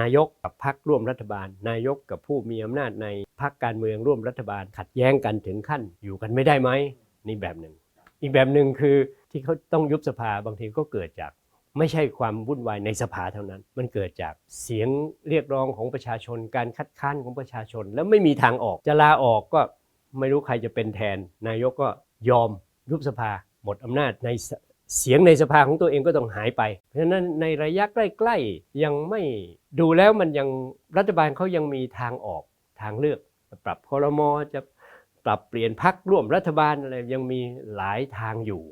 นายกกับพรรคร่วมรัฐบาล นายกกับผู้มีอำนาจในพรรคการเมืองร่วมรัฐบาล ขัดแย้งกันถึงขั้นอยู่กันไม่ได้ไหมนี่แบบหนึ่ง อีกแบบหนึ่งคือที่เขาต้องยุบสภาบางทีก็เกิดจากไม่ใช่ความวุ่นวายในสภาเท่านั้น มันเกิดจากเสียงเรียกร้องของประชาชน การคัดค้านของประชาชน แล้วไม่มีทางออก จะลาออกก็ไม่รู้ใครจะเป็นแทน นายกก็ยอมยุบสภาหมดอำนาจใน เสียงในสภาของตัวเองก็ต้องหายไป เพราะฉะนั้นในระยะใกล้ ๆ ยังไม่ดูแล้วมันยังรัฐบาลเขายังมีทางออกทางเลือก ปรับคอรมอจะปรับเปลี่ยนพักร่วมรัฐบาลอะไรยังมีหลายทางอยู่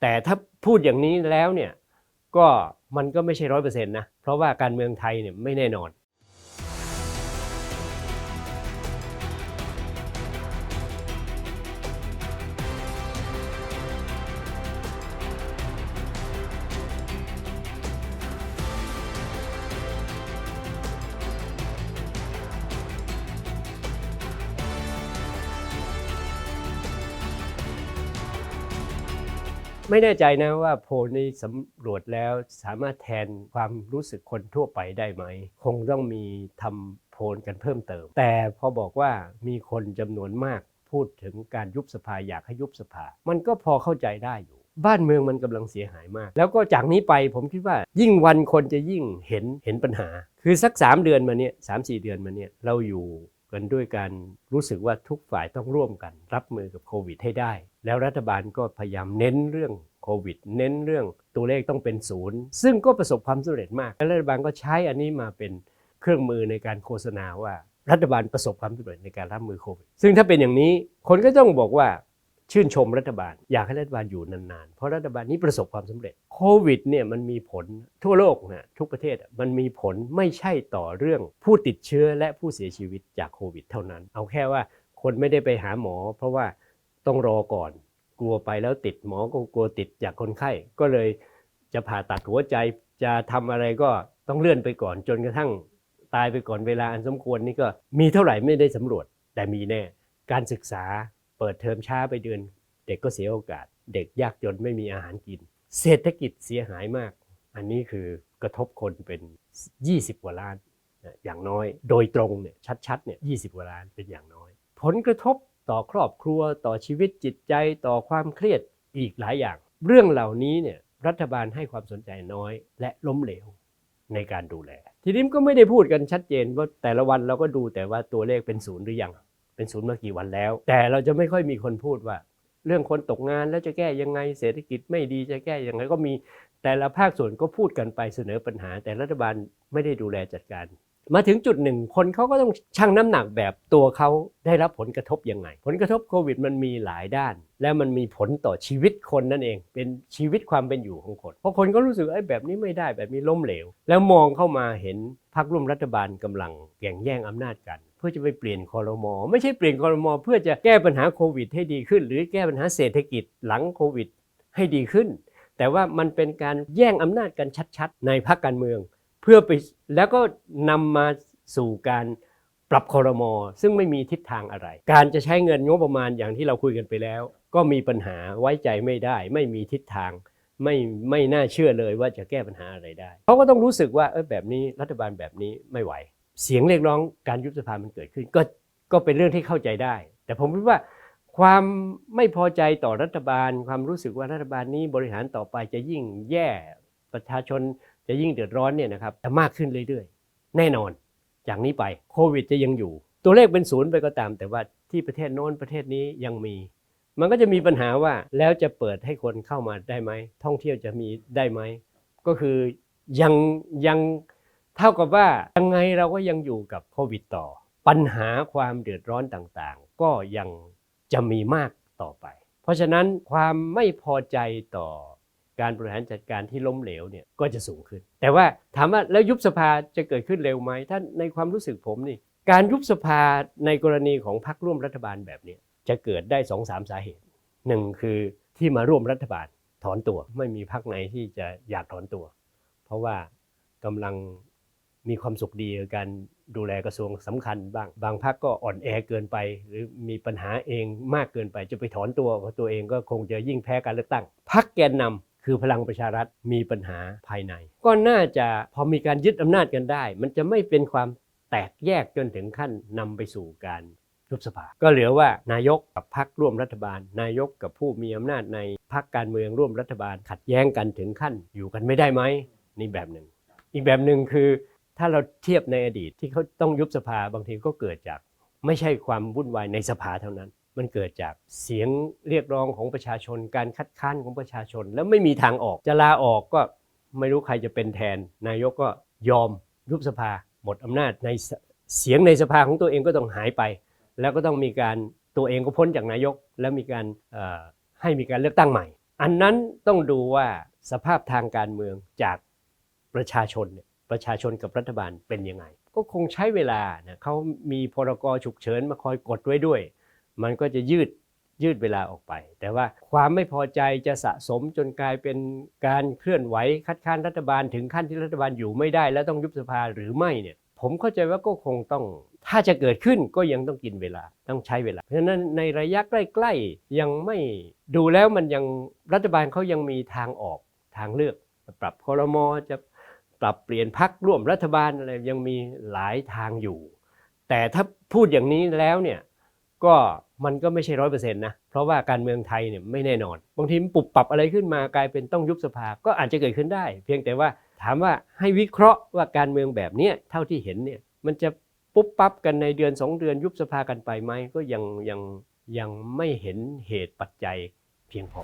แต่ถ้าพูดอย่างนี้แล้วเนี่ยก็มันก็ไม่ใช่ร้อยเปอร์เซ็นต์นะ เพราะว่าการเมืองไทยเนี่ยไม่แน่นอน ไม่แน่ใจนะว่าโพลนี้สำรวจแล้วสามารถแทนความรู้สึกคนทั่วไปได้ไหม คงต้องมีทำโพลกันเพิ่มเติม แต่พอบอกว่ามีคนจำนวนมากพูดถึงการยุบสภาอยากให้ยุบสภา มันก็พอเข้าใจได้อยู่ บ้านเมืองมันกำลังเสียหายมาก แล้วก็จากนี้ไปผมคิดว่า ยิ่งวันคนจะยิ่งเห็นเห็นปัญหา คือสัก 3 เดือนมาเนี่ยสามสี่เดือนมาเนี่ยเราอยู่กันด้วยการรู้สึกว่าทุกฝ่ายต้องร่วมกัน รับมือกับโควิดให้ได้แล้วรัฐบาลก็พยายามเน้นเรื่องโควิด เน้นเรื่องตัวเลขต้องเป็นศูนย์ ซึ่งก็ประสบความสำเร็จมาก และรัฐบาลก็ใช้อันนี้มาเป็นเครื่องมือในการโฆษณาว่ารัฐบาลประสบความสำเร็จในการรับมือโควิด ซึ่งถ้าเป็นอย่างนี้คนก็ต้องบอกว่าชื่นชมรัฐบาล อยากให้รัฐบาลอยู่นานๆ เพราะรัฐบาลนี้ประสบความสำเร็จโควิดเนี่ยมันมีผลทั่วโลกนะทุกประเทศมันมีผลไม่ใช่ต่อเรื่องผู้ติดเชื้อและผู้เสียชีวิตจากโควิดเท่านั้น เอาแค่ว่าคนไม่ได้ไปหาหมอ เพราะว่า ต้องรอก่อน กลัวไปแล้วติดหมอก็กลัวติดจากคนไข้ ก็เลยจะผ่าตัดหัวใจจะทำอะไรก็ต้องเลื่อนไปก่อน จนกระทั่งตายไปก่อนเวลาอันสมควรนี่ก็มีเท่าไหร่ไม่ได้สำรวจ แต่มีแน่ การศึกษาเปิดเทอมช้าไปเดือน เด็กก็เสียโอกาส เด็กยากจนไม่มีอาหารกิน เศรษฐกิจเสียหายมาก อันนี้คือกระทบคนเป็น 20 กว่าล้านอย่างน้อย โดยตรงเนี่ยชัดๆเนี่ย20กว่าล้านเป็นอย่างน้อย ผลกระทบ ต่อครอบครัว ต่อชีวิตจิตใจ ต่อความเครียดอีกหลายอย่าง เรื่องเหล่านี้เนี่ยรัฐบาลให้ความสนใจน้อยและล้มเหลวในการดูแล ทีนี้ก็ไม่ได้พูดกันชัดเจนว่าแต่ละวันเราก็ดูแต่ว่าตัวเลขเป็นศูนย์หรือยัง เป็นศูนย์มากี่วันแล้ว แต่เราจะไม่ค่อยมีคนพูดว่า เรื่องคนตกงานแล้วจะแก้ยังไงเศรษฐกิจไม่ดีจะแก้ยังไงก็มีแต่ละภาคส่วนก็พูดกันไปเสนอปัญหา แต่รัฐบาลไม่ได้ดูแลจัดการ มาถึงจุดหนึ่งคนเขาก็ต้องชั่งน้ำหนักแบบตัวเขาได้รับผลกระทบยังไง ผลกระทบโควิดมันมีหลายด้าน และมันมีผลต่อชีวิตคนนั่นเอง เป็นชีวิตความเป็นอยู่ของคนเพราะคนก็รู้สึกไอ้แบบนี้ไม่ได้แบบนี้ล้มเหลว แล้วมองเข้ามาเห็นพรรคร่วมรัฐบาลกำลังแย่งแย่งอำนาจกัน เพื่อจะไปเปลี่ยนคอรมอไม่ใช่เปลี่ยนคอรมอเพื่อจะแก้ปัญหาโควิดให้ดีขึ้น หรือแก้ปัญหาเศรษฐกิจหลังโควิดให้ดีขึ้น แต่ว่ามันเป็นการแย่งอำนาจกันชัด ๆ ในพรรคการเมือง เพื่อไปแล้วก็นำมาสู่การปรับคอรมอซึ่งไม่มีทิศทางอะไร การจะใช้เงินงบประมาณอย่างที่เราคุยกันไปแล้ว ก็มีปัญหาไว้ใจไม่ได้ ไม่มีทิศทางไม่ไม่น่าเชื่อเลยว่าจะแก้ปัญหาอะไรได้เขาก็ต้องรู้สึกว่าเออแบบนี้รัฐบาลแบบนี้ไม่ไหว เสียงเรียกร้องการยุบสภามันเกิดขึ้น ก็ก็เป็นเรื่องที่เข้าใจได้ แต่ผมคิดว่าความไม่พอใจต่อรัฐบาล ความรู้สึกว่ารัฐบาลนี้บริหารต่อไปจะยิ่งแย่ประชาชน จะยิ่งเดือดร้อนเนี่ยนะครับจะมากขึ้นเรื่อยๆ แน่นอน จากนี้ไปโควิดจะยังอยู่ ตัวเลขเป็นศูนย์ไปก็ตาม แต่ว่าที่ประเทศโน้นประเทศนี้ยังมี มันก็จะมีปัญหาว่าแล้วจะเปิดให้คนเข้ามาได้ไหมท่องเที่ยวจะมีได้ไหมก็คือยังยังเท่ากับว่ายังไงเราก็ยังอยู่กับโควิดต่อ ปัญหาความเดือดร้อนต่างๆ ก็ยังจะมีมากต่อไป เพราะฉะนั้นความไม่พอใจต่อ การบริหารจัดการที่ล้มเหลวเนี่ยก็จะสูงขึ้น แต่ว่าถามว่าแล้วยุบสภาจะเกิดขึ้นเร็วไหมถ้าในความรู้สึกผมนี่การยุบสภาในกรณีของพรรคร่วมรัฐบาลแบบนี้จะเกิดได้สองสามสาเหตุหนึ่งคือที่มาร่วมรัฐบาลถอนตัว ไม่มีพรรคไหนที่จะอยากถอนตัว เพราะว่ากำลังมีความสุขดีกับการดูแลกระทรวงสำคัญบ้างบางพรรคก็อ่อนแอเกินไป หรือมีปัญหาเองมากเกินไปจะไปถอนตัวของตัวเองก็คงจะยิ่งแพ้การเลือกตั้งพรรคแกนนำ คือพลังประชารัฐมีปัญหาภายใน ก็น่าจะพอมีการยึดอำนาจกันได้ มันจะไม่เป็นความแตกแยกจนถึงขั้นนำไปสู่การยุบสภา ก็เหลือว่านายกกับพรรคร่วมรัฐบาล นายกกับผู้มีอำนาจในพรรคการเมืองร่วมรัฐบาล ขัดแย้งกันถึงขั้นอยู่กันไม่ได้ไหมนี่แบบหนึ่ง อีกแบบหนึ่งคือถ้าเราเทียบในอดีตที่เขาต้องยุบสภาบางทีก็เกิดจากไม่ใช่ความวุ่นวายในสภาเท่านั้น มันเกิดจากเสียงเรียกร้องของประชาชน การคัดค้านของประชาชน แล้วไม่มีทางออกจะลาออกก็ไม่รู้ใครจะเป็นแทน นายกก็ยอมยุบสภา หมดอำนาจในเสียงในสภาของตัวเองก็ต้องหายไป แล้วก็ต้องมีการตัวเองก็พ้นจากนายก แล้วมีการให้มีการเลือกตั้งใหม่ อันนั้นต้องดูว่าสภาพทางการเมืองจากประชาชนประชาชนกับรัฐบาลเป็นยังไง ก็คงใช้เวลานะเขามีพรกฉุกเฉินมาคอยกดไว้ด้วย มันก็จะยืดยืดเวลาออกไป แต่ว่าความไม่พอใจจะสะสมจนกลายเป็นการเคลื่อนไหวคัดค้านรัฐบาลถึงขั้นที่รัฐบาลอยู่ไม่ได้ แล้วต้องยุบสภาหรือไม่เนี่ยผมเข้าใจว่าก็คงต้อง ถ้าจะเกิดขึ้นก็ยังต้องกินเวลาต้องใช้เวลา เพราะฉะนั้นในระยะใกล้ๆยังไม่ดูแล้วมันยังรัฐบาลเขายังมีทางออกทางเลือก ปรับคอรมอจะปรับเปลี่ยนพักร่วมรัฐบาลอะไรยังมีหลายทางอยู่ แต่ถ้าพูดอย่างนี้แล้วเนี่ยก็ มันก็ไม่ใช่ร้อยเปอร์เซ็นต์นะ เพราะว่าการเมืองไทยเนี่ยไม่แน่นอน บางทีมันปรับปรับอะไรขึ้นมากลายเป็นต้องยุบสภาก็อาจจะเกิดขึ้นได้ เพียงแต่ว่าถามว่าให้วิเคราะห์ว่าการเมืองแบบนี้เท่าที่เห็นเนี่ยมันจะปุ๊บปั๊บกันในเดือนสองเดือนยุบสภากันไปไหมก็ยังยังยังไม่เห็นเหตุปัจจัยเพียงพอ